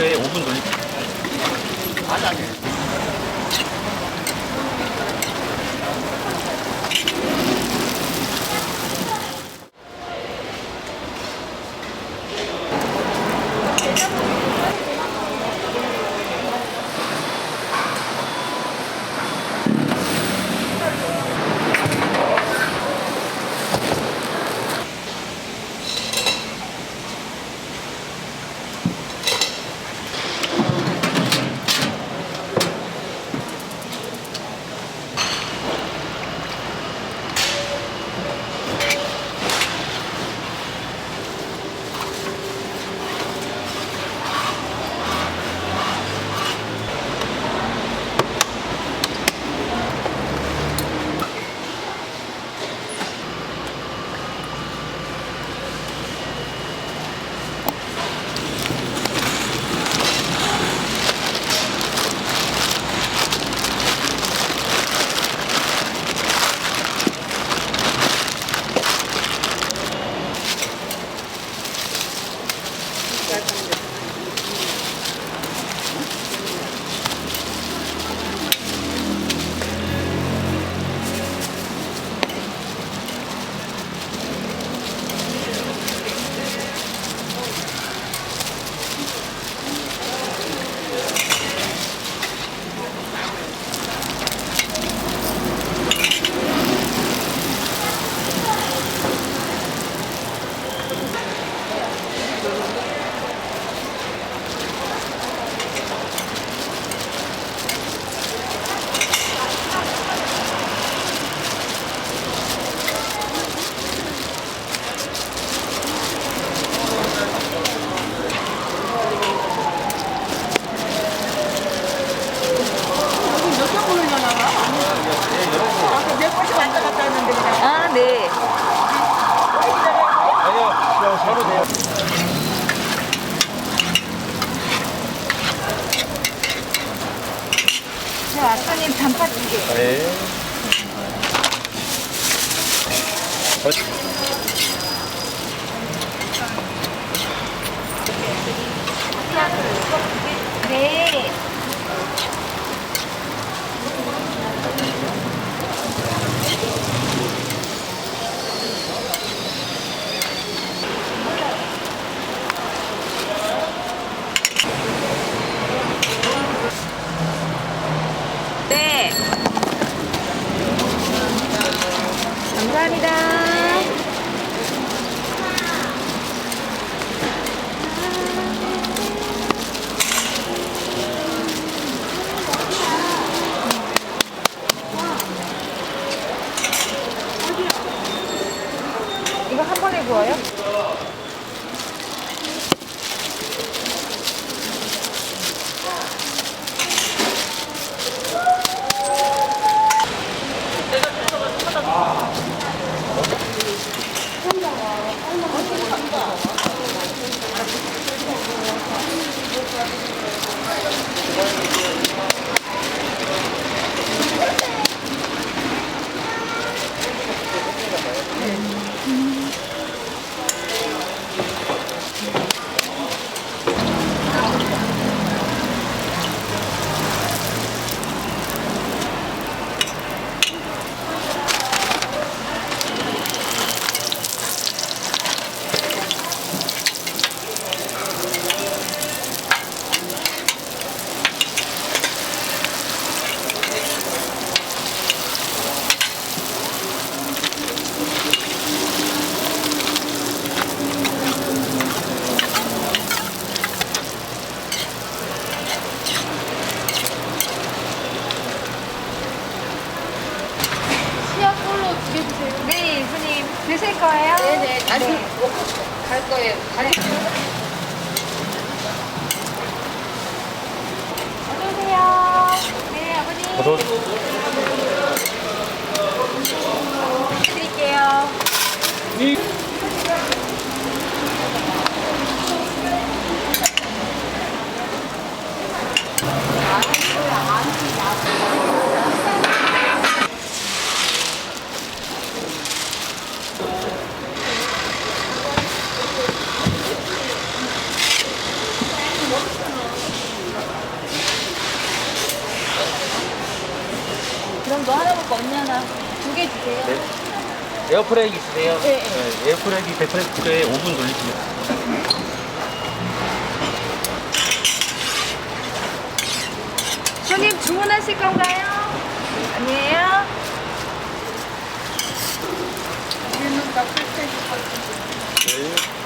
그래 5분 돌리. 아니 서로 돼요. 저 아까님 단팥 두 개. 네. 네. 네. 감사합니다. 이거 한 번에 구워요? 시약골로 두 개 주세요. 네, 손님 드실 거예요? 네네. 다시 먹고 갈 거예요. 다시. 어서오세요. 네, 아버님. 어서 드릴게요. 정 에어프라이기 있으세요? 네. 네, 에어프라이기 180도에 5분 돌리시면 손님 주문하실 건가요? 아니에요? 네.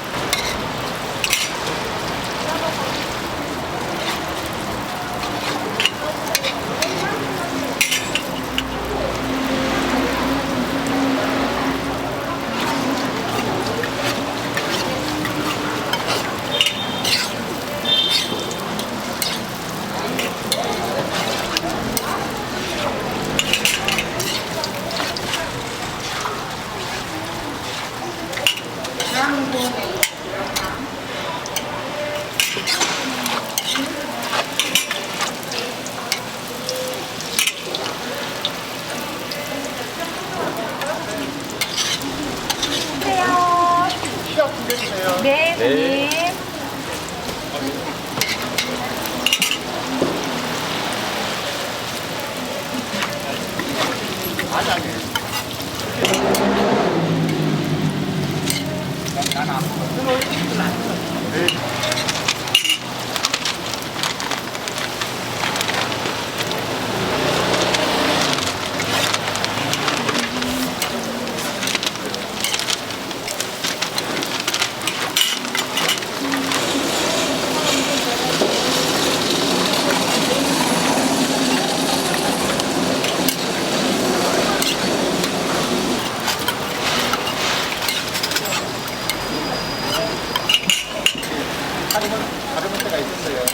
다른 때가 있었어요.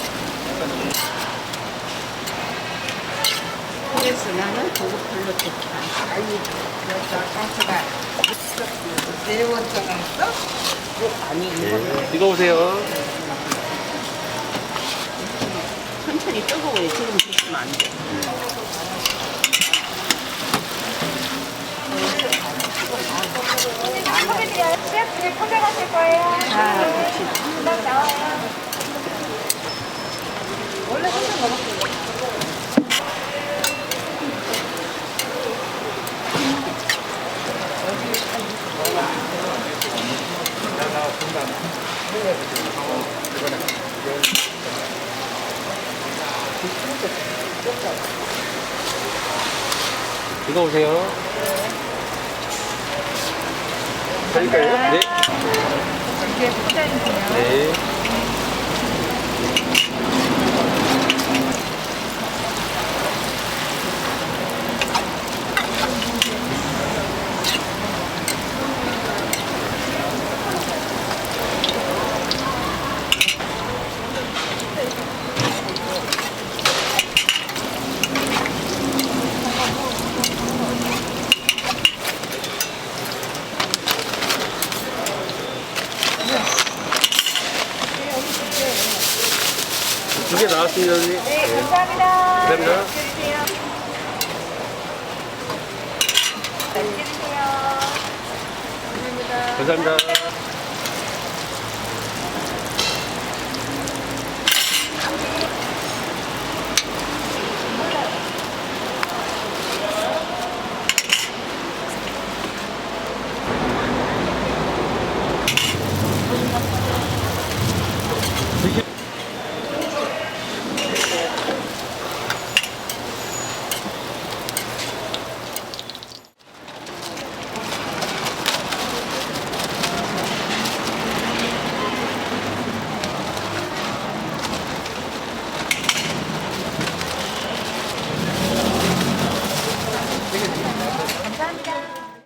그래서 나는 그거 별로 좋지 않아. 아니, 저 상처가 내원장 했어? 아니, 이거는 네. 이거 오세요. 천천히 뜨거워요. 지금 드시면 안 돼. 거예요? 아, 그렇지. 금방 나와요. 원래 한잔 먹었어요. 이거 오세요. 드릴까요? 네. 이게 포장이세요. 네. 두 개 나왔습니다, 선생님. 네, 감사합니다. 감사합니다. 맛있게 드세요. 드세요. 감사합니다.